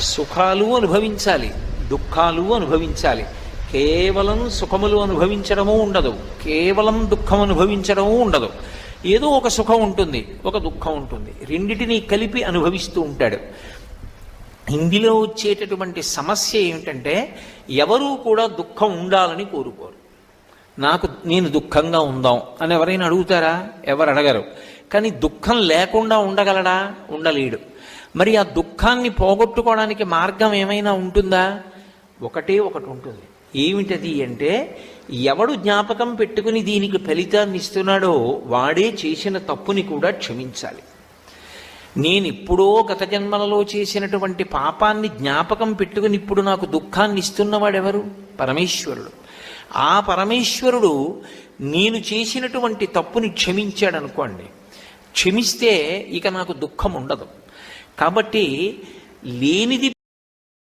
సుఖాలు అనుభవించాలి దుఃఖాలు అనుభవించాలి. కేవలం సుఖములు అనుభవించడము ఉండదు. కేవలం దుఃఖం అనుభవించడము ఉండదు. ఏదో ఒక సుఖం ఉంటుంది ఒక దుఃఖం ఉంటుంది. రెండిటినీ కలిపి అనుభవిస్తూ ఉంటాడు. ఇందులో వచ్చేటటువంటి సమస్య ఏమిటంటే ఎవరూ కూడా దుఃఖం ఉండాలని కోరుకోరు. నాకు నేను దుఃఖంగా ఉందాం అని ఎవరైనా అడుగుతారా? ఎవరు అడగరు. కానీ దుఃఖం లేకుండా ఉండగలడా? ఉండలేడు. మరి ఆ దుఃఖాన్ని పోగొట్టుకోవడానికి మార్గం ఏమైనా ఉంటుందా? ఒకటే ఒకటి ఉంటుంది. ఏమిటది అంటే ఎవడు జ్ఞాపకం పెట్టుకుని దీనికి ఫలితాన్ని ఇస్తున్నాడో వాడే చేసిన తప్పుని కూడా క్షమించాలి. నేను ఎప్పుడో గత జన్మలలో చేసినటువంటి పాపాన్ని జ్ఞాపకం పెట్టుకుని ఇప్పుడు నాకు దుఃఖాన్ని ఇస్తున్నవాడెవరు? పరమేశ్వరుడు. ఆ పరమేశ్వరుడు నేను చేసినటువంటి తప్పుని క్షమించాడనుకోండి క్షమిస్తే ఇక నాకు దుఃఖం ఉండదు కాబట్టి లేనిది